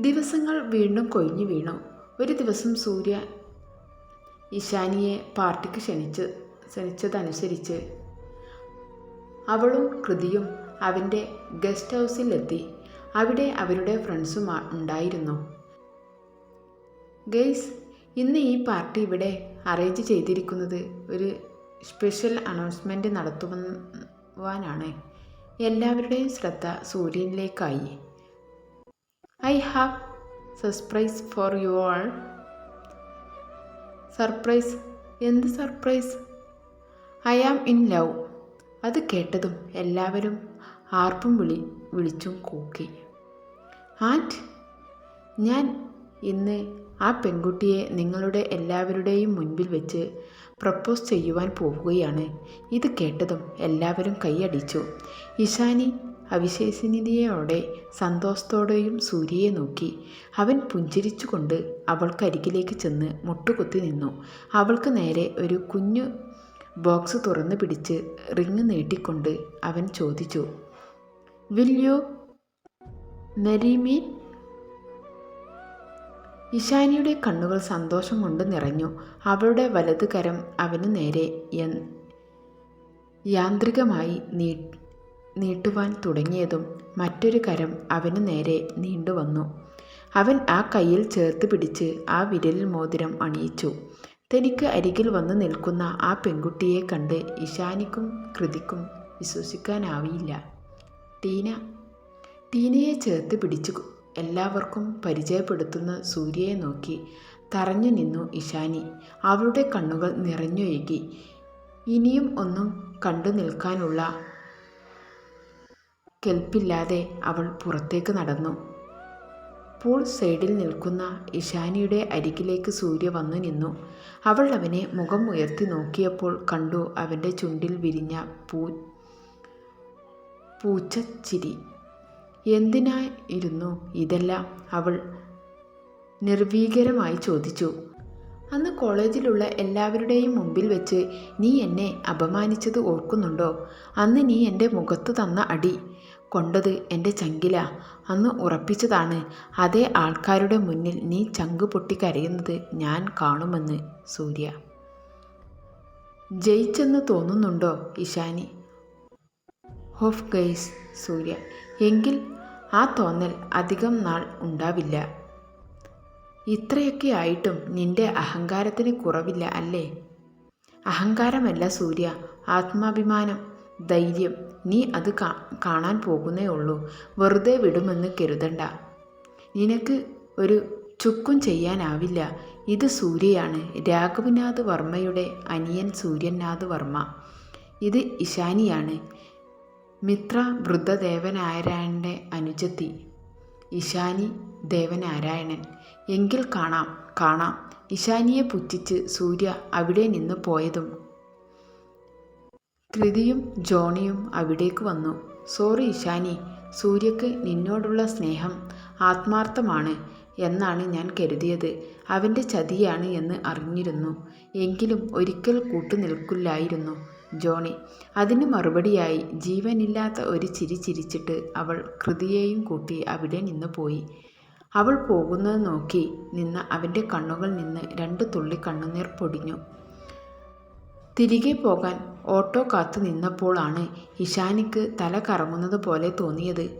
ദിവസങ്ങൾ വീണ്ടും കൊഴിഞ്ഞു വീണു. ഒരു ദിവസം സൂര്യ ഇഷാനിയെ പാർട്ടിക്ക് ക്ഷണിച്ച് ക്ഷണിച്ചതനുസരിച്ച് അവളും കൃതിയും അവന്റെ ഗസ്റ്റ് ഹൗസിലെത്തി. അവിടെ അവരുടെ ഫ്രണ്ട്സും ഉണ്ടായിരുന്നു. ഗെയ്സ് ഇന്ന് ഈ പാർട്ടി ഇവിടെ അറേഞ്ച് ചെയ്തിരിക്കുന്നത് ഒരു സ്പെഷ്യൽ അനൗൺസ്മെന്റ് നടത്തുവാനാണ്. എല്ലാവരുടെയും ശ്രദ്ധ സൂര്യനിലേക്കായി. I have surprise for you all surprise എന്ത് surprise I am in love അത് കേട്ടതും എല്ലാവരും ആർപ്പും വിളി വിളിച്ചും കൂക്കി. ആൻഡ് ഞാൻ ഇന്ന് ആ പെൺകുട്ടിയെ നിങ്ങളുടെ എല്ലാവരുടെയും മുൻപിൽ വെച്ച് പ്രപ്പോസ് ചെയ്യുവാൻ പോവുകയാണ്. ഇത് കേട്ടതും എല്ലാവരും കൈയടിച്ചു. ഇഷാനി അവിശേഷനീയതയോടെ സന്തോഷത്തോടെയും സൂര്യയെ നോക്കി. അവൻ പുഞ്ചിരിച്ചുകൊണ്ട് അവൾക്കരികിലേക്ക് ചെന്ന് മുട്ടുകുത്തി നിന്നു. അവൾക്ക് നേരെ ഒരു കുഞ്ഞു ബോക്സ് തുറന്നു പിടിച്ച് റിങ് നീട്ടിക്കൊണ്ട് അവൻ ചോദിച്ചു വിൽ യു മെരി മീ ഇഷാനിയുടെ കണ്ണുകൾ സന്തോഷം കൊണ്ട് നിറഞ്ഞു. അവളുടെ വലതുകരം അവന് നേരെ യാന്ത്രികമായി നീ നീട്ടുവാൻ തുടങ്ങിയതും മറ്റൊരു കരം അവന് നേരെ നീണ്ടുവന്നു. അവൻ ആ കയ്യിൽ ചേർത്ത് പിടിച്ച് ആ വിരലിൽ മോതിരം അണിയിച്ചു. തനിക്ക് അരികിൽ വന്ന് നിൽക്കുന്ന ആ പെൺകുട്ടിയെ കണ്ട് ഇഷാനിക്കും കൃതിക്കും വിശ്വസിക്കാനാവിയില്ല. ടീന ടീനയെ ചേർത്ത് പിടിച്ചു എല്ലാവർക്കും പരിചയപ്പെടുത്തുന്ന സൂര്യയെ നോക്കി തറഞ്ഞു നിന്നു ഇഷാനി അവളുടെ കണ്ണുകൾ നിറഞ്ഞൊഴുകി. ഇനിയും ഒന്നും കണ്ടു നിൽക്കാനുള്ള കെൽപ്പില്ലാതെ അവൾ പുറത്തേക്ക് നടന്നു. പൂൾ സൈഡിൽ നിൽക്കുന്ന ഇഷാനിയുടെ അരികിലേക്ക് സൂര്യ വന്നു നിന്നു. അവൾ അവനെ മുഖം ഉയർത്തി നോക്കിയപ്പോൾ കണ്ടു അവന്റെ ചുണ്ടിൽ വിരിഞ്ഞ പൂ പൂച്ചച്ചിരി. എന്തിനായിരുന്നു ഇതെല്ലാം? അവൾ നിർവീകരമായി ചോദിച്ചു. അന്ന് കോളേജിലുള്ള എല്ലാവരുടെയും മുമ്പിൽ വെച്ച് നീ എന്നെ അപമാനിച്ചത് ഓർക്കുന്നുണ്ടോ? അന്ന് നീ എന്റെ മുഖത്ത് തന്ന അടി കൊണ്ടത് എന്റെ ചങ്കില. അന്ന് ഉറപ്പിച്ചതാണ് അതേ ആൾക്കാരുടെ മുന്നിൽ നീ ചങ്ക് പൊട്ടി കരയുന്നത് ഞാൻ കാണുമെന്ന് സൂര്യ. ജയിച്ചെന്ന് തോന്നുന്നുണ്ടോ ഇഷാനി ഹോഫ് ഗൈസ് സൂര്യ. എങ്കിൽ ആ തോന്നൽ അധികം നാൾ ഉണ്ടാവില്ല. ഇത്രയൊക്കെ ആയിട്ടും നിന്റെ അഹങ്കാരത്തിന് കുറവില്ല അല്ലേ? അഹങ്കാരമല്ല സൂര്യ ആത്മാഭിമാനം ധൈര്യം. നീ അത് കാണാൻ പോകുന്നേ ഉള്ളൂ. വെറുതെ വിടുമെന്ന് കരുതണ്ട. നിനക്ക് ഒരു ചുക്കും ചെയ്യാനാവില്ല. ഇത് സൂര്യയാണ്. രാഘവനാഥ് വർമ്മയുടെ അനിയൻ സൂര്യനാഥ് വർമ്മ. ഇത് ഇശാനിയാണ്. മിത്ര വൃദ്ധദേവനാരായണന്റെ അനുജത്തി. ഇഷാനി ദേവനാരായണൻ. എങ്കിൽ കാണാം കാണാം. ഇശാനിയെ പുച്ഛിച്ച് സൂര്യ അവിടെ നിന്ന് പോയതും കൃതിയും ജോണിയും അവിടേക്ക് വന്നു. സോറി ഇഷാനി സൂര്യക്ക് നിന്നോടുള്ള സ്നേഹം ആത്മാർത്ഥമാണ് എന്നാണ് ഞാൻ കരുതിയത്. അവന്റെ ചതിയാണ് എന്ന് അറിഞ്ഞിരുന്നു. എങ്കിലും ഒരിക്കൽ കൂട്ടുനിൽക്കില്ലായിരുന്നു. ജോണി. അതിന് മറുപടിയായി ജീവനില്ലാത്ത ഒരു ചിരി ചിരിച്ചിട്ട് അവൾ കൃതിയെയും കൂട്ടി അവിടെ നിന്ന് പോയി. അവൾ പോകുന്നത് നോക്കി നിന്ന അവന്റെ കണ്ണുകൾ നിന്ന് രണ്ട് തുള്ളി കണ്ണുനീർ പൊടിഞ്ഞു. തിരികെ പോകാൻ ഓട്ടോ കാത്തു നിന്നപ്പോഴാണ് ഇഷാനിക്ക് തല കറങ്ങുന്നത് പോലെ തോന്നിയത്.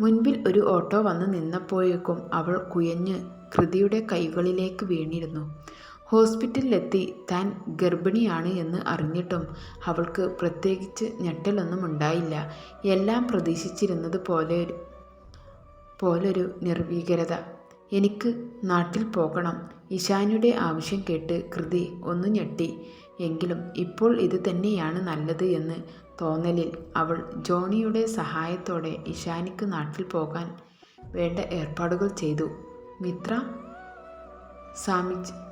മുൻപിൽ ഒരു ഓട്ടോ വന്ന് നിന്നപ്പോഴേക്കും അവൾ കുയഞ്ഞ് കൃതിയുടെ കൈകളിലേക്ക് വീണിരുന്നു. ഹോസ്പിറ്റലിലെത്തി താൻ ഗർഭിണിയാണ് എന്ന് അറിഞ്ഞിട്ടും അവൾക്ക് പ്രത്യേകിച്ച് ഞെട്ടലൊന്നും ഉണ്ടായില്ല. എല്ലാം പ്രതീക്ഷിച്ചിരുന്നത് പോലെ പോലൊരു നിർവീകരത. എനിക്ക് നാട്ടിൽ പോകണം. ഇഷാനിയുടെ ആവശ്യം കേട്ട് കൃതി ഒന്ന് ഞെട്ടി. എങ്കിലും ഇപ്പോൾ ഇത് തന്നെയാണ് നല്ലത് എന്ന് തോന്നലിൽ അവൾ ജോണിയുടെ സഹായത്തോടെ ഇഷാനിക്ക് നാട്ടിൽ പോകാൻ വേണ്ട ഏർപ്പാടുകൾ ചെയ്തു. മിത്ര സാമിജ്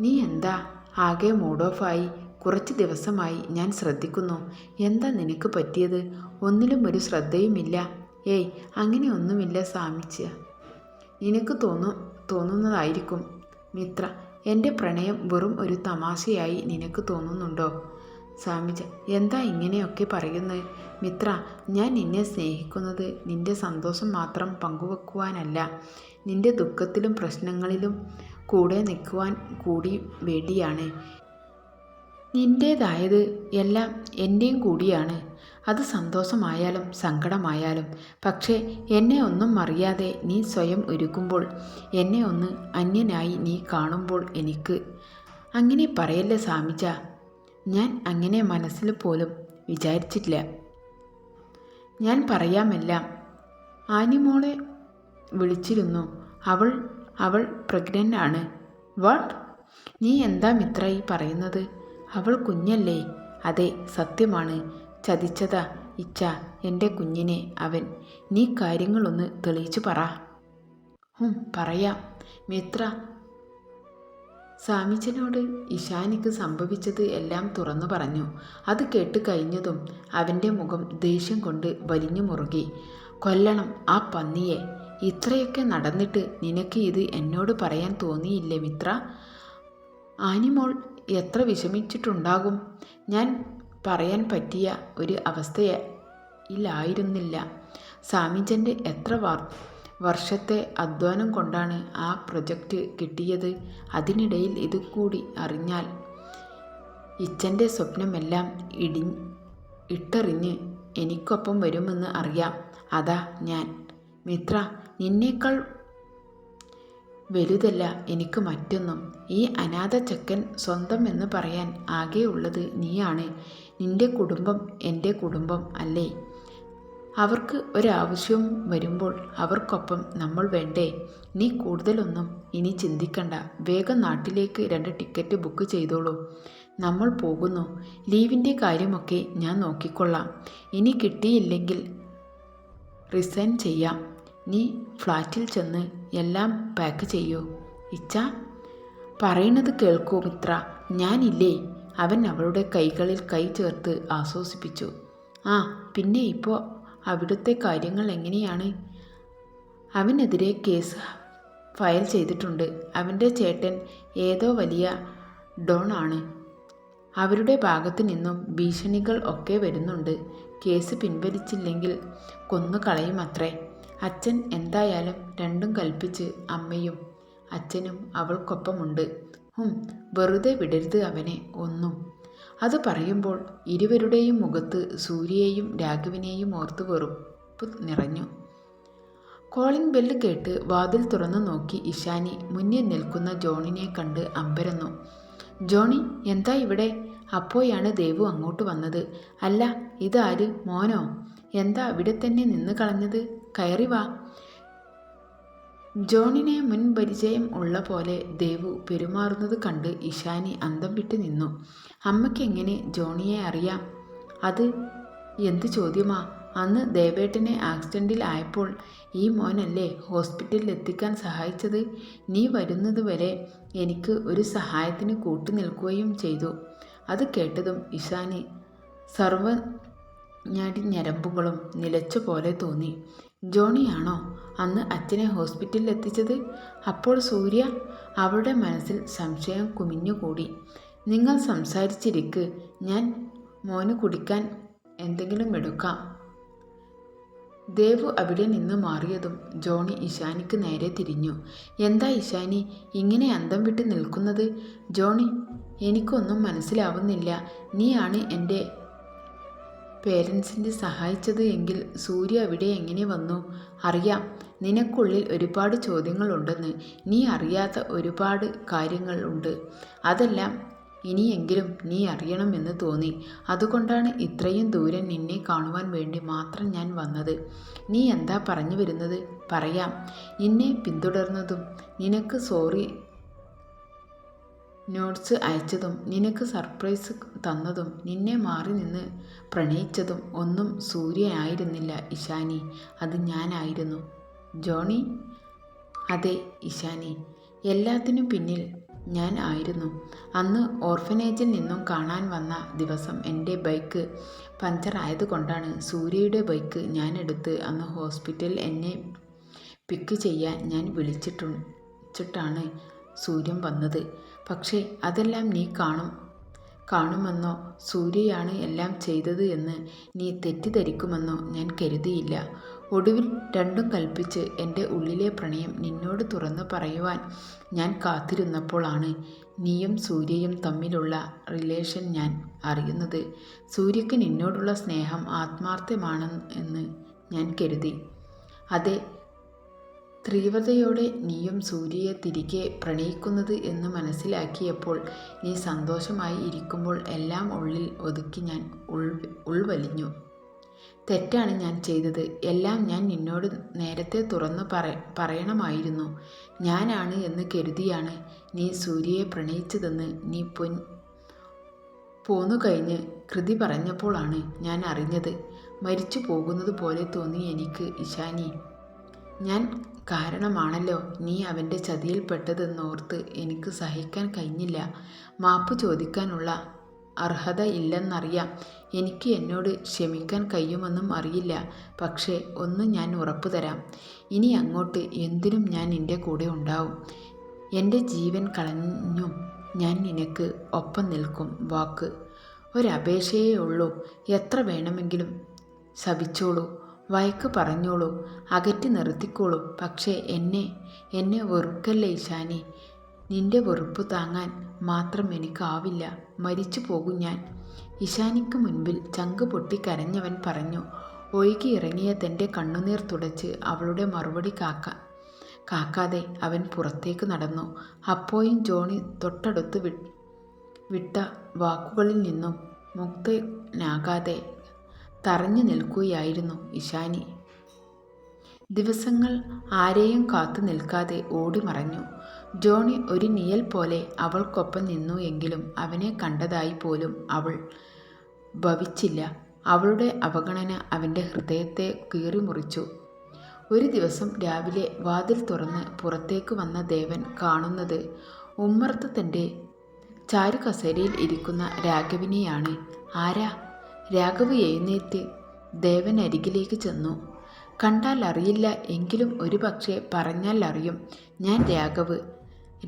നീ എന്താ? ആകെ മൂഡ് ഓഫായി കുറച്ച് ദിവസമായി ഞാൻ ശ്രദ്ധിക്കുന്നു. എന്താ നിനക്ക് പറ്റിയത്? ഒന്നിലും ഒരു ശ്രദ്ധയുമില്ല. ഏയ് അങ്ങനെ ഒന്നുമില്ല സാമിച്ച നിനക്ക് തോന്നു തോന്നുന്നതായിരിക്കും. മിത്ര എന്റെ പ്രണയം വെറും ഒരു തമാശയായി നിനക്ക് തോന്നുന്നുണ്ടോ? സ്വാമിജ എന്താ ഇങ്ങനെയൊക്കെ പറയുന്നത് മിത്ര ഞാൻ നിന്നെ സ്നേഹിക്കുന്നത് നിന്റെ സന്തോഷം മാത്രം പങ്കുവെക്കുവാനല്ല. നിന്റെ ദുഃഖത്തിലും പ്രശ്നങ്ങളിലും കൂടെ നിൽക്കുവാൻ കൂടി വേണ്ടിയാണ്. നിന്റേതായത് എല്ലാം എന്റെയും കൂടിയാണ്. അത് സന്തോഷമായാലും സങ്കടമായാലും. പക്ഷേ എന്നെ ഒന്നും അറിയാതെ നീ സ്വയം ഒരുക്കുമ്പോൾ എന്നെ ഒന്ന് അന്യനായി നീ കാണുമ്പോൾ എനിക്ക് അങ്ങനെ പറയല്ലേ സാമിജ ഞാൻ അങ്ങനെ മനസ്സിൽ പോലും വിചാരിച്ചിട്ടില്ല. ഞാൻ പറയാമെല്ലാം. ആനിമോളെ വിളിച്ചിരുന്നു. അവൾ അവൾ പ്രഗ്നന്റ് ആണ്. വാട്ട് നീ എന്താ മിത്ര ഈ പറയുന്നത്? അവൾ കുഞ്ഞല്ലേ? അതെ സത്യമാണ്. ചതിച്ചതാ ഇച്ച എന്റെ കുഞ്ഞിനെ അവൻ. നീ കാര്യങ്ങളൊന്ന് തെളിയിച്ചു പറ. പറയാം. മിത്ര സ്വാമിച്ചനോട് ഇഷാനിക്ക് സംഭവിച്ചത് എല്ലാം തുറന്നു പറഞ്ഞു. അത് കേട്ട് കഴിഞ്ഞതും അവന്റെ മുഖം ദേഷ്യം കൊണ്ട് വലിഞ്ഞു മുറുകി. കൊല്ലണം ആ പന്നിയെ. ഇത്രയൊക്കെ നടന്നിട്ട് നിനക്ക് ഇത് എന്നോട് പറയാൻ തോന്നിയില്ലേ മിത്ര? ആനിമോൾ എത്ര വിഷമിച്ചിട്ടുണ്ടാകും? ഞാൻ പറയാൻ പറ്റിയ ഒരു അവസ്ഥയിലായിരുന്നില്ല സാമിജന്റെ എത്ര വർ വർഷത്തെ അധ്വാനം കൊണ്ടാണ് ആ പ്രൊജക്റ്റ് കിട്ടിയത്? അതിനിടയിൽ ഇത് കൂടി അറിഞ്ഞാൽ ഇച്ചന്റെ സ്വപ്നമെല്ലാം ഇടി ഇട്ടെറിഞ്ഞ് എനിക്കൊപ്പം വരുമെന്ന് അറിയാം. അതാ ഞാൻ. മിത്ര നിന്നേക്കാൾ വലുതല്ല എനിക്ക് മറ്റൊന്നും. ഈ അനാഥ ചെക്കൻ സ്വന്തം എന്ന് പറയാൻ ആകെ ഉള്ളത് നീയാണ്. നിന്റെ കുടുംബം എന്റെ കുടുംബം അല്ലേ? അവർക്ക് ഒരാവശ്യവും വരുമ്പോൾ അവർക്കൊപ്പം നമ്മൾ വേണ്ടേ? നീ കൂടുതലൊന്നും ഇനി ചിന്തിക്കണ്ട. വേഗം നാട്ടിലേക്ക് രണ്ട് ടിക്കറ്റ് ബുക്ക് ചെയ്തോളൂ. നമ്മൾ പോകുന്നു. ലീവിന്റെ കാര്യമൊക്കെ ഞാൻ നോക്കിക്കൊള്ളാം. ഇനി കിട്ടിയില്ലെങ്കിൽ റിസൈൻ ചെയ്യാം. നീ ഫ്ലാറ്റിൽ ചെന്ന് എല്ലാം പാക്ക് ചെയ്യൂ. ഇച്ച പറയണത് കേൾക്കൂ മിത്ര. ഞാനില്ലേ. അവൻ അവളുടെ കൈകളിൽ കൈ ചേർത്ത് ആശ്വസിപ്പിച്ചു. ആ പിന്നെ ഇപ്പോൾ അവിടുത്തെ കാര്യങ്ങൾ എങ്ങനെയാണ്? അവനെതിരെ കേസ് ഫയൽ ചെയ്തിട്ടുണ്ട്. അവന്റെ ചേട്ടൻ ഏതോ വലിയ ഡോൺ ആണ്. അവരുടെ ഭാഗത്തു നിന്നും ഭീഷണികൾ ഒക്കെ വരുന്നുണ്ട്. കേസ് പിൻവലിച്ചില്ലെങ്കിൽ കൊന്നു കളയുമത്രേ അച്ഛൻ എന്തായാലും രണ്ടും കൽപ്പിച്ച് അമ്മയും അച്ഛനും അവൾക്കൊപ്പമുണ്ട്. ഹും വെറുതെ വിടരുത് അവനെ ഒന്നും. അത് പറയുമ്പോൾ ഇരുവരുടെയും മുഖത്ത് സൂര്യയെയും രാഘവിനെയും ഓർത്ത് വെറുപ്പ് നിറഞ്ഞു. കോളിംഗ് ബെല്ല് കേട്ട് വാതിൽ തുറന്നു നോക്കി ഇഷാനി മുന്നിൽ നിൽക്കുന്ന ജോണിനെ കണ്ട് അമ്പരന്നു. ജോണി എന്താ ഇവിടെ? അപ്പോഴാണ് ദേവു അങ്ങോട്ട് വന്നത്. അല്ല ഇതാര്? മോനോ? എന്താ അവിടെ തന്നെ നിന്ന് കളഞ്ഞത്? കയറി വാ. ജോണിനെ മുൻ പരിചയം ഉള്ള പോലെ ദേവു പെരുമാറുന്നത് കണ്ട് ഇഷാനി അന്തം വിട്ട് നിന്നു. അമ്മയ്ക്ക് എങ്ങനെ ജോണിയെ അറിയാം? അത് എന്ത് ചോദ്യമാ? അന്ന് ദേവേട്ടനെ ആക്സിഡന്റിൽ ആയപ്പോൾ ഈ മോനല്ലേ ഹോസ്പിറ്റലിൽ എത്തിക്കാൻ സഹായിച്ചത്? നീ വരുന്നത് വരെ എനിക്ക് ഒരു സഹായത്തിന് കൂട്ടു നിൽക്കുകയും ചെയ്തു. അത് കേട്ടതും ഇഷാനി സർവ ഞാടി ഞരമ്പുകളും നിലച്ച പോലെ തോന്നി. ജോണിയാണോ അന്ന് അച്ഛനെ ഹോസ്പിറ്റലിൽ എത്തിച്ചത്? അപ്പോൾ സൂര്യ അവളുടെ മനസ്സിൽ സംശയം കുമിഞ്ഞുകൂടി. നിങ്ങൾ സംസാരിച്ചിരിക്ക്. ഞാൻ മോന് കുടിക്കാൻ എന്തെങ്കിലും എടുക്കാം. ദേവു അവിടെ നിന്ന് മാറിയതും ജോണി ഇഷാനിക്ക് നേരെ തിരിഞ്ഞു. എന്താ ഇഷാനി ഇങ്ങനെ അന്തം വിട്ട് നിൽക്കുന്നത്? ജോണി എനിക്കൊന്നും മനസ്സിലാവുന്നില്ല. നീയാണ് എന്റെ പേരൻസിന്റെ സഹായിച്ചത് എങ്കിൽ സൂര്യ അവിടെ എങ്ങനെ വന്നു? അറിയാം. നിനക്കുള്ളിൽ ഒരുപാട് ചോദ്യങ്ങളുണ്ടെന്ന്. നീ അറിയാത്ത ഒരുപാട് കാര്യങ്ങൾ ഉണ്ട്. അതെല്ലാം ഇനിയെങ്കിലും നീ അറിയണമെന്ന് തോന്നി. അതുകൊണ്ടാണ് ഇത്രയും ദൂരം നിന്നെ കാണുവാൻ വേണ്ടി മാത്രം ഞാൻ വന്നത്. നീ എന്താ പറഞ്ഞു വരുന്നത്? പറയാം. നിന്നെ പിന്തുടർന്നതും നിനക്ക് സോറി നോട്ട്സ് അയച്ചതും നിനക്ക് സർപ്രൈസ് തന്നതും നിന്നെ മാറി നിന്ന് പ്രണയിച്ചതും ഒന്നും സൂര്യയായിരുന്നില്ല ഇഷാനി അത് ഞാനായിരുന്നു. ജോണി? അതെ ഇഷാനി എല്ലാത്തിനും പിന്നിൽ ഞാൻ ആയിരുന്നു. അന്ന് ഓർഫനേജിൽ നിന്നും കാണാൻ വന്ന ദിവസം എന്റെ ബൈക്ക് പഞ്ചർ കൊണ്ടാണ് സൂര്യയുടെ ബൈക്ക് ഞാൻ എടുത്ത് അന്ന് ഹോസ്പിറ്റലിൽ എന്നെ പിക്ക് ചെയ്യാൻ ഞാൻ വിളിച്ചിട്ടു സൂര്യൻ വന്നത്. പക്ഷേ അതെല്ലാം നീ കാണും കാണുമെന്നോ സൂര്യയാണ് എല്ലാം ചെയ്തത് എന്ന് നീ തെറ്റിദ്ധരിക്കുമെന്നോ ഞാൻ കരുതിയില്ല. ഒടുവിൽ രണ്ടും കൽപ്പിച്ച് എന്റെ ഉള്ളിലെ പ്രണയം നിന്നോട് തുറന്നു പറയുവാൻ ഞാൻ കാത്തിരുന്നപ്പോഴാണ് നീയും സൂര്യയും തമ്മിലുള്ള റിലേഷൻ ഞാൻ അറിയുന്നത്. സൂര്യക്ക് നിന്നോടുള്ള സ്നേഹം ആത്മാർത്ഥമാണ് എന്ന് ഞാൻ കരുതി. അതെ തീവ്രതയോടെ നീയും സൂര്യയെ തിരികെ പ്രണയിക്കുന്നത് എന്ന് മനസ്സിലാക്കിയപ്പോൾ നീ സന്തോഷമായി ഇരിക്കുമ്പോൾ എല്ലാം ഉള്ളിൽ ഒതുക്കി ഞാൻ ഉൾ ഉൾവലിഞ്ഞു. തെറ്റാണ് ഞാൻ ചെയ്തത്. എല്ലാം ഞാൻ നിന്നോട് നേരത്തെ തുറന്നു പറ പറയണമായിരുന്നു. ഞാനാണ് എന്ന് കരുതിയാണ് നീ സൂര്യയെ പ്രണയിച്ചതെന്ന് നീ പൊൻ പോന്നു കഴിഞ്ഞ് കൃതി പറഞ്ഞപ്പോഴാണ് ഞാൻ അറിഞ്ഞത്. മരിച്ചു പോകുന്നത് പോലെ തോന്നി എനിക്ക് ഇഷാനി ഞാൻ കാരണമാണല്ലോ നീ അവന്റെ ചതിയിൽപ്പെട്ടതെന്നോർത്ത് എനിക്ക് സഹിക്കാൻ കഴിഞ്ഞില്ല. മാപ്പ് ചോദിക്കാനുള്ള അർഹത ഇല്ലെന്നറിയാം. എനിക്ക് എന്നോട് ക്ഷമിക്കാൻ കഴിയുമെന്നും അറിയില്ല. പക്ഷേ ഒന്ന് ഞാൻ ഉറപ്പു തരാം. ഇനി അങ്ങോട്ട് എന്തിനും ഞാൻ നിന്റെ കൂടെ ഉണ്ടാവും. എന്റെ ജീവൻ കളഞ്ഞും ഞാൻ നിനക്ക് ഒപ്പം നിൽക്കും. വാക്ക്. ഒരപേക്ഷയേ ഉള്ളൂ. എത്ര വേണമെങ്കിലും ശപിച്ചോളൂ. വയക്ക് പറഞ്ഞോളൂ അകറ്റി നിർത്തിക്കോളൂ. പക്ഷേ എന്നെ എന്നെ വെറുക്കല്ലേ ഈശാനി? നിന്റെ വെറുപ്പ് താങ്ങാൻ മാത്രം എനിക്കാവില്ല. മരിച്ചു പോകും ഞാൻ. ഇഷാനിക്ക് മുൻപിൽ ചങ്ക് പൊട്ടി കരഞ്ഞവൻ പറഞ്ഞു ഒഴുകി ഇറങ്ങിയ തന്റെ കണ്ണുനീർ തുടച്ച് അവളുടെ മറുപടി കാക്ക കാക്കാതെ അവൻ പുറത്തേക്ക് നടന്നു. അപ്പോയും ജോണി തൊട്ടടുത്ത് വിട്ട വാക്കുകളിൽ നിന്നും മുക്തനാകാതെ തറഞ്ഞു നിൽക്കുകയായിരുന്നു ഇഷാനി ദിവസങ്ങൾ ആരെയും കാത്തു നിൽക്കാതെ ഓടി മറഞ്ഞു. ജോണി ഒരു നിയൽ പോലെ അവൾക്കൊപ്പം നിന്നു എങ്കിലും അവനെ കണ്ടതായി പോലും അവൾ ഭവിച്ചില്ല. അവളുടെ അവഗണന അവന്റെ ഹൃദയത്തെ കീറിമുറിച്ചു ഒരു ദിവസം രാവിലെ വാതിൽ തുറന്ന് പുറത്തേക്ക് വന്ന ദേവൻ കാണുന്നത് ഉമ്മർത്ത് തന്റെ ചാരുകസേരയിൽ ഇരിക്കുന്ന രാഘവിനെയാണ്. ആരാ? രാഘവ് എഴുന്നേറ്റ് ദേവൻ അരികിലേക്ക് ചെന്നു. കണ്ടാൽ അറിയില്ല എങ്കിലും ഒരു പക്ഷേ പറഞ്ഞാൽ അറിയും. ഞാൻ രാഘവ്.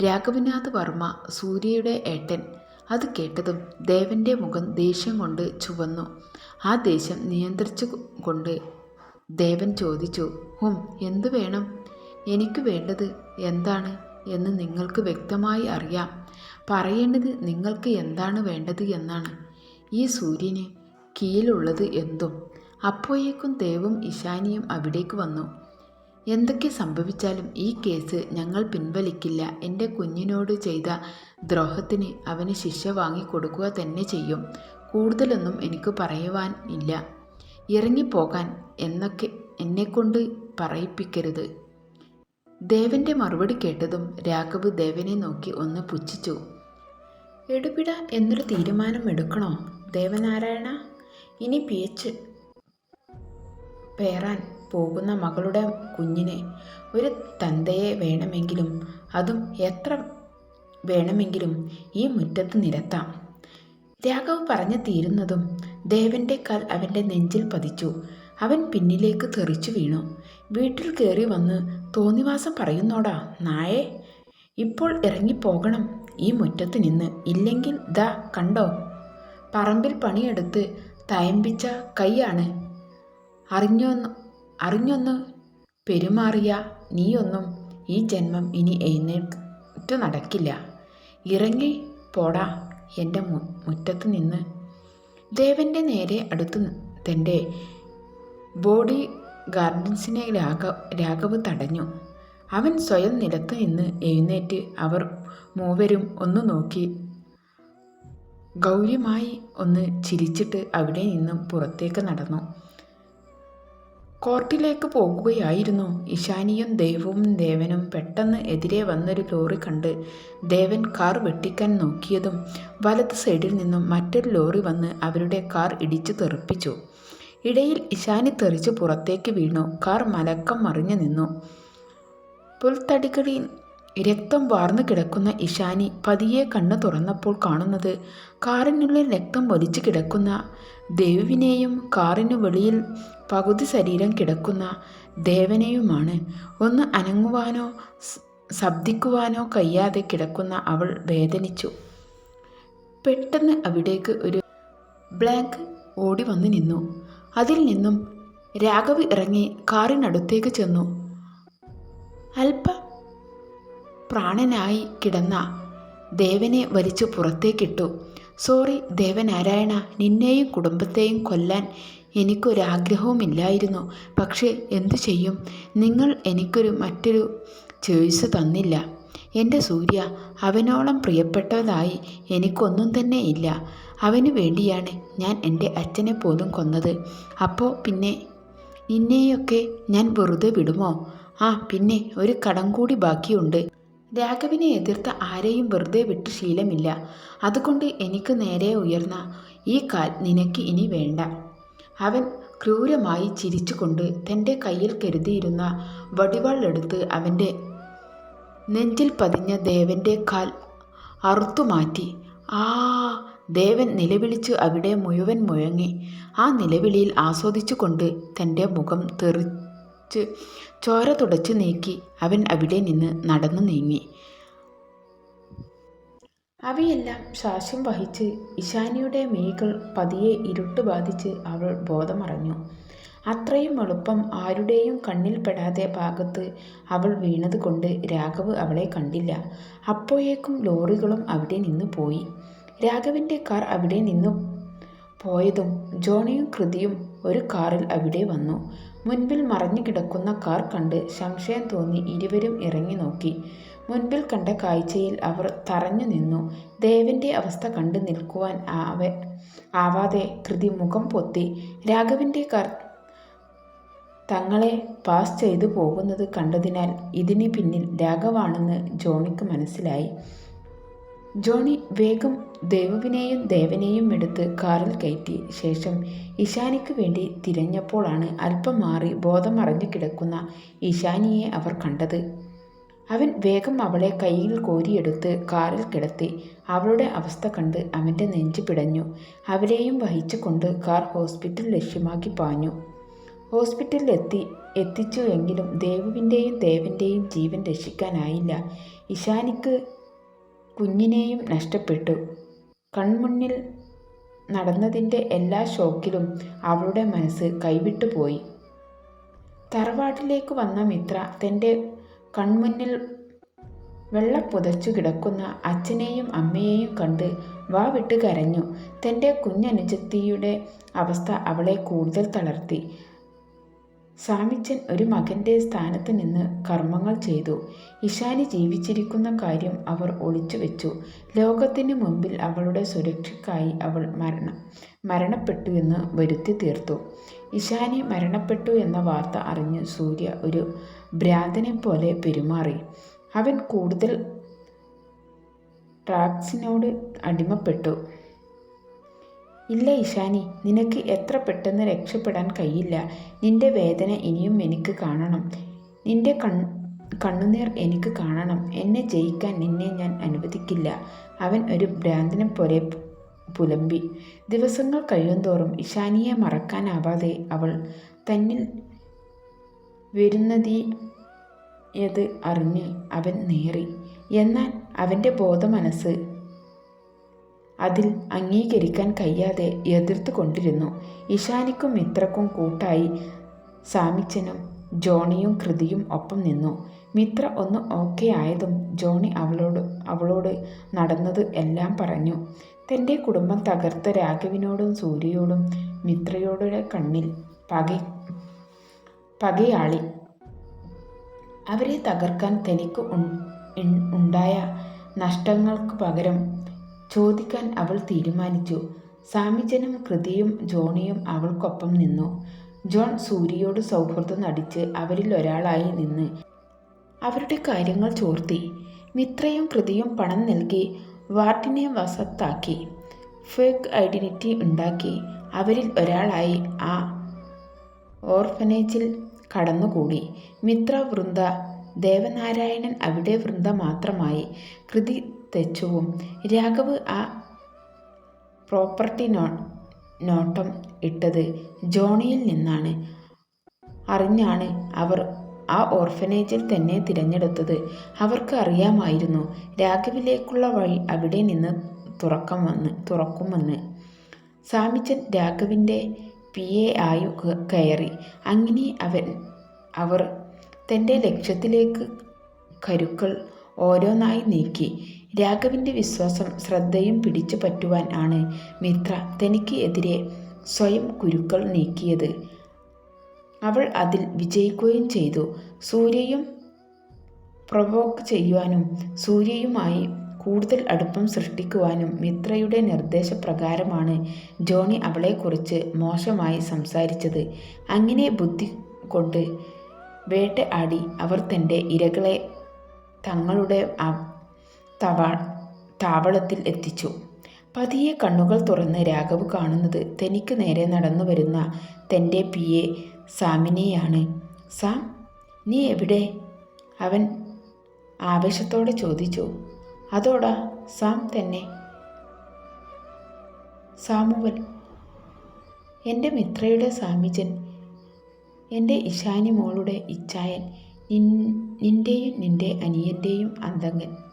രാഘവനാഥ് വർമ്മ സൂര്യയുടെ ഏട്ടൻ. അത് കേട്ടതും ദേവന്റെ മുഖം ദേഷ്യം കൊണ്ട് ചുവന്നു. ആ ദേഷ്യം നിയന്ത്രിച്ചു കൊണ്ട് ദേവൻ ചോദിച്ചു ഹും എന്തു വേണം? എനിക്ക് വേണ്ടത് എന്താണ് എന്ന് നിങ്ങൾക്ക് വ്യക്തമായി അറിയാം. പറയേണ്ടത് നിങ്ങൾക്ക് എന്താണ് വേണ്ടത് എന്നാണ്. ഈ സൂര്യന് കീഴിലുള്ളത് എന്തും. അപ്പോയേക്കും ദേവും ഇഷാനിയും അവിടേക്ക് വന്നു. എന്തൊക്കെ സംഭവിച്ചാലും ഈ കേസ് ഞങ്ങൾ പിൻവലിക്കില്ല. എന്റെ കുഞ്ഞിനോട് ചെയ്ത ദ്രോഹത്തിന് അവന് ശിക്ഷ വാങ്ങിക്കൊടുക്കുക തന്നെ ചെയ്യും. കൂടുതലൊന്നും എനിക്ക് പറയുവാൻ ഇല്ല. ഇറങ്ങിപ്പോകാൻ എന്നൊക്കെ എന്നെക്കൊണ്ട് പറയിപ്പിക്കരുത്. ദേവന്റെ മറുപടി കേട്ടതും രാഘവ് ദേവനെ നോക്കി ഒന്ന് പുച്ഛിച്ചു. എടുപിട എന്നൊരു തീരുമാനം എടുക്കണോ ദേവനാരായണ? ഇനി പി എച്ച് പേറാൻ പോകുന്ന മകളുടെ കുഞ്ഞിനെ ഒരു തന്തയെ വേണമെങ്കിലും അതും എത്ര വേണമെങ്കിലും ഈ മുറ്റത്ത് നിരത്താം. രാഘവ് പറഞ്ഞു തീരുന്നതും ദേവന്റെ കാൽ അവന്റെ നെഞ്ചിൽ പതിച്ചു. അവൻ പിന്നിലേക്ക് തെറിച്ചു വീണു. വീട്ടിൽ കയറി വന്ന് തോന്നിവാസം പറയുന്നോടാ നായെ ഇപ്പോൾ ഇറങ്ങിപ്പോകണം. ഈ മുറ്റത്ത് നിന്ന് ഇല്ലെങ്കിൽ ദാ കണ്ടോ? പറമ്പിൽ പണിയെടുത്ത് തയമ്പിച്ച കൈയാണ്. അറിഞ്ഞൊന്ന് അറിഞ്ഞൊന്ന് പെരുമാറിയ നീയൊന്നും ഈ ജന്മം ഇനി എഴുന്നേറ്റ് നടക്കില്ല. ഇറങ്ങി പോടാ എന്റെ മുറ്റത്ത് നിന്ന്. ദേവന്റെ നേരെ അടുത്ത് തന്റെ ബോഡി ഗാർഡൻസിനെ രാഘ രാഘവ് തടഞ്ഞു. അവൻ സ്വയം നിലത്ത് നിന്ന് എഴുന്നേറ്റ് അവർ മൂവരും ഒന്ന് നോക്കി ഗൗര്യമായി ഒന്ന് ചിരിച്ചിട്ട് അവിടെ നിന്നും പുറത്തേക്ക് നടന്നു. കോർട്ടിലേക്ക് പോകുകയായിരുന്നു. ഇഷാനിയും ദേവവും ദേവനും പെട്ടെന്ന് എതിരെ വന്നൊരു ലോറി കണ്ട് ദേവൻ കാർ വെട്ടിക്കാൻ നോക്കിയതും വലത് സൈഡിൽ നിന്നും മറ്റൊരു ലോറി വന്ന് അവരുടെ കാർ ഇടിച്ചു തെറിപ്പിച്ചു. ഇടയിൽ ഇഷാനി തെറിച്ച് പുറത്തേക്ക് വീണു. കാർ മലക്കം മറിഞ്ഞു നിന്നു. പുൽത്തടികളിൽ രക്തം വാർന്നു കിടക്കുന്ന ഇഷാനി പതിയെ കണ്ണു തുറന്നപ്പോൾ കാണുന്നത് കാറിനുള്ളിൽ രക്തം വലിച്ചു കിടക്കുന്ന ദേവിനെയും കാറിനു വെളിയിൽ പകുതി ശരീരം കിടക്കുന്ന ദേവനെയുമാണ്. ഒന്ന് അനങ്ങുവാനോ ശബ്ദിക്കുവാനോ കഴിയാതെ കിടക്കുന്ന അവൾ വേദനിച്ചു. പെട്ടെന്ന് അവിടേക്ക് ഒരു ബ്ലാങ്ക് ഓടി വന്നു നിന്നു. അതിൽ നിന്നും രാഘവ് ഇറങ്ങി കാറിനടുത്തേക്ക് ചെന്നു. അല്പ പ്രാണനായി കിടന്ന ദേവനെ വലിച്ചു പുറത്തേക്കിട്ടു. സോറി ദേവനാരായണ നിന്നെയും കുടുംബത്തെയും കൊല്ലാൻ എനിക്കൊരാഗ്രഹവുമില്ലായിരുന്നു. പക്ഷേ എന്തു ചെയ്യും? നിങ്ങൾ എനിക്കൊരു മറ്റൊരു ചോയ്സ് തന്നില്ല. എന്റെ സൂര്യ അവനോളം പ്രിയപ്പെട്ടതായി എനിക്കൊന്നും തന്നെ ഇല്ല. അവന് വേണ്ടിയാണ് ഞാൻ എന്റെ അച്ഛനെ പോലും കൊന്നത്. അപ്പോൾ പിന്നെ നിന്നെയൊക്കെ ഞാൻ വെറുതെ വിടുമോ? ആ പിന്നെ ഒരു കടം കൂടി ബാക്കിയുണ്ട്. രാഘവിനെ എതിർത്ത ആരെയും വെറുതെ വിട്ട് ശീലമില്ല. അതുകൊണ്ട് എനിക്ക് നേരെ ഉയർന്ന ഈ കാൽ നിനക്ക് ഇനി വേണ്ട അവൻ ക്രൂരമായി ചിരിച്ചുകൊണ്ട് തന്റെ കയ്യിൽ കരുതിയിരുന്ന വടിവാളെടുത്ത് അവന്റെ നെഞ്ചിൽ പതിഞ്ഞ ദേവന്റെ കാൽ അറുത്തുമാറ്റി ആ ദേവൻ നിലവിളിച്ച് അവിടെ മുഴുവൻ മുഴങ്ങി. ആ നിലവിളിയിൽ ആസ്വദിച്ചുകൊണ്ട് തന്റെ മുഖം തെറിച്ച് ചോര തുടച്ചു നീക്കി അവൻ അവിടെ നിന്ന് നടന്നു നീങ്ങി. അവയെല്ലാം ശ്വാസം വഹിച്ച് ഇശാനിയുടെ മേകൾ പതിയെ ഇരുട്ട് ബാധിച്ച് അവൾ ബോധമറഞ്ഞു. അത്രയും എളുപ്പം ആരുടെയും കണ്ണിൽപ്പെടാതെ ഭാഗത്ത് അവൾ വീണതുകൊണ്ട് രാഘവ് അവളെ കണ്ടില്ല. അപ്പോഴേക്കും ലോറികളും അവിടെ നിന്ന് പോയി. രാഘവിന്റെ കാർ അവിടെ നിന്നു പോയതും ജോണിയും കൃതിയും ഒരു കാറിൽ അവിടെ വന്നു. മുൻപിൽ മറഞ്ഞു കിടക്കുന്ന കാർ കണ്ട് സംശയം തോന്നി ഇരുവരും ഇറങ്ങി നോക്കി. മുൻപിൽ കണ്ട കാഴ്ചയിൽ അവർ തറഞ്ഞു നിന്നു. ദേവന്റെ അവസ്ഥ കണ്ടു നിൽക്കുവാൻ ആവ ആവാതെ കൃതി മുഖം പൊത്തി. രാഘവിന്റെ കാർ തങ്ങളെ പാസ് ചെയ്തു പോകുന്നത് കണ്ടതിനാൽ ഇതിന് പിന്നിൽ രാഘവാണെന്ന് ജോണിക്ക് മനസ്സിലായി. ജോണി വേഗം ദേവുവിനെയും ദേവനെയും എടുത്ത് കാറിൽ കയറ്റി. ശേഷം ഇഷാനിക്ക് വേണ്ടി തിരഞ്ഞപ്പോഴാണ് അല്പം മാറി ബോധം മറഞ്ഞു കിടക്കുന്ന ഇഷാനിയെ അവർ കണ്ടത്. അവൻ വേഗം അവളെ കയ്യിൽ കോരിയെടുത്ത് കാറിൽ കിടത്തി. അവളുടെ അവസ്ഥ കണ്ട് അവന്റെ നെഞ്ച് പിടഞ്ഞു. അവരെയും വഹിച്ചുകൊണ്ട് കാർ ഹോസ്പിറ്റൽ ലക്ഷ്യമാക്കി പാഞ്ഞു. ഹോസ്പിറ്റലിലെത്തി എത്തിച്ചു എങ്കിലും ദേവുവിന്റെയും ദേവന്റെയും ജീവൻ രക്ഷിക്കാനായില്ല. ഇഷാനിക്ക് കുഞ്ഞിനെയും നഷ്ടപ്പെട്ടു. കൺമുന്നിൽ നടന്നതിന്റെ എല്ലാ ഷോക്കിലും അവളുടെ മനസ്സ് കൈവിട്ടുപോയി തറവാട്ടിലേക്ക് വന്ന മിത്ര തന്റെ കൺമുന്നിൽ വെള്ളപ്പുതച്ചു കിടക്കുന്ന അച്ഛനെയും അമ്മയെയും കണ്ട് വാ വിട്ട് കരഞ്ഞു. തന്റെ കുഞ്ഞനുജത്തിയുടെ അവസ്ഥ അവളെ കൂടുതൽ തളർത്തി. സാമിച്ചൻ ഒരു മകന്റെ സ്ഥാനത്ത് നിന്ന് കർമ്മങ്ങൾ ചെയ്തു. ഇഷാനി ജീവിച്ചിരിക്കുന്ന കാര്യം അവർ ഒളിച്ചു വെച്ചു. ലോകത്തിന് മുമ്പിൽ അവളുടെ സുരക്ഷയ്ക്കായി അവൾ മരണം മരണപ്പെട്ടു എന്ന് വരുത്തി തീർത്തു. ഇഷാനി മരണപ്പെട്ടു എന്ന വാർത്ത അറിഞ്ഞ് സൂര്യ ഒരു ഭ്രാന്തനെ പോലെ പെരുമാറി. അവൻ കൂടുതൽ ട്രാക്സിനോട് അടിമപ്പെട്ടു. ഇല്ല ഇഷാനി നിനക്ക് എത്ര പെട്ടെന്ന് രക്ഷപ്പെടാൻ കഴിയില്ല. നിന്റെ വേദന ഇനിയും എനിക്ക് കാണണം. നിന്റെ കൺ കണ്ണുനീർ എനിക്ക് കാണണം. എന്നെ ജയിക്കാൻ നിന്നെ ഞാൻ അനുവദിക്കില്ല. അവൻ ഒരു ഭ്രാന്തനെ പോലെ പുലമ്പി. ദിവസങ്ങൾ കഴിയുന്തോറും ഇഷാനിയെ മറക്കാനാവാതെ അവൾ തന്നിൽ വരുന്നതീയത് അറിഞ്ഞ് അവൻ നേറി. എന്നാൽ അവന്റെ ബോധമനസ്സ് അതിൽ അംഗീകരിക്കാൻ കഴിയാതെ എതിർത്തു കൊണ്ടിരുന്നു. ഇഷാനിക്കും മിത്രക്കും കൂട്ടായി സാമിച്ചനും ജോണിയും കൃതിയും ഒപ്പം നിന്നു. മിത്ര ഒന്ന് ഓക്കെ ആയതും ജോണി അവളോട് അവളോട് നടന്നത് എല്ലാം പറഞ്ഞു. തന്റെ കുടുംബം തകർത്ത രാഘവിനോടും സൂര്യയോടും മിത്രയോടുടെ കണ്ണിൽ പക പകയാളി. അവരെ തകർക്കാൻ തനിക്ക് ഉണ്ടായ നഷ്ടങ്ങൾക്ക് പകരം ചോദിക്കാൻ അവൾ തീരുമാനിച്ചു. സാമിജനും കൃതിയും ജോണിയും അവൾക്കൊപ്പം നിന്നു. ജോൺ സൂര്യയോട് സൗഹൃദം നടിച്ച് അവരിൽ ഒരാളായി നിന്ന്. അവരുടെ കാര്യങ്ങൾ ചോർത്തി. മിത്രയും കൃതിയും പണം നൽകി വാർഡിനെ വസത്താക്കി. ഫേക്ക് ഐഡന്റിറ്റി ഉണ്ടാക്കി. അവരിൽ ഒരാളായി ആ ഓർഫനേജിൽ കടന്നുകൂടി. മിത്ര വൃന്ദ ദേവനാരായണൻ അവിടെ വൃന്ദ മാത്രമായി. കൃതി തെച്ചുവും. രാഘവ് ആ പ്രോപ്പർട്ടി നോ നോട്ടം ഇട്ടത് ജോണിയിൽ നിന്നാണ്. അറിഞ്ഞാണ് അവർ ആ ഓർഫനേജിൽ തന്നെ തിരഞ്ഞെടുത്തത്. അവർക്ക് അറിയാമായിരുന്നു രാഘവിലേക്കുള്ള വഴി അവിടെ നിന്ന് തുറക്കുമെന്ന് തുറക്കുമെന്ന്. സാമിച്ചൻ രാഘവിന്റെ പി എ ആയു കയറി. അങ്ങനെ അവൻ അവർ തന്റെ ലക്ഷ്യത്തിലേക്ക് കരുക്കൾ ഓരോന്നായി നീക്കി. രാഘവിന്റെ വിശ്വാസം ശ്രദ്ധയും പിടിച്ചു പറ്റുവാൻ ആണ് മിത്ര തനിക്ക് എതിരെ സ്വയം കുരുക്കൾ നീക്കിയത്. അവൾ അതിൽ വിജയിക്കുകയും ചെയ്തു. സൂര്യയും പ്രൊവോക്ക് ചെയ്യുവാനും സൂര്യയുമായി കൂടുതൽ അടുപ്പം സൃഷ്ടിക്കുവാനും മിത്രയുടെ നിർദ്ദേശപ്രകാരമാണ് ജോണി അവളെക്കുറിച്ച് മോശമായി സംസാരിച്ചത്. അങ്ങനെ ബുദ്ധി കൊണ്ട് വേട്ട ആടി അവർ തന്റെ ഇരകളെ തങ്ങളുടെ തവ താവളത്തിൽ എത്തിച്ചു. പതിയെ കണ്ണുകൾ തുറന്ന് രാഘവ് കാണുന്നത് തനിക്ക് നേരെ നടന്നു വരുന്ന തന്റെ പി. എ. സാമിനെയാണ്. സാം നീ എവിടെ? അവൻ ആവേശത്തോടെ ചോദിച്ചു. അതോടാ സാം തന്നെ. സാമുവൽ എന്റെ മിത്രയുടെ സാമിജൻ എന്റെ ഇഷാനി മോളുടെ ഇച്ഛായൻ നിൻ നിന്റെയും നിന്റെ അനിയന്റെയും അന്തങ്ങൻ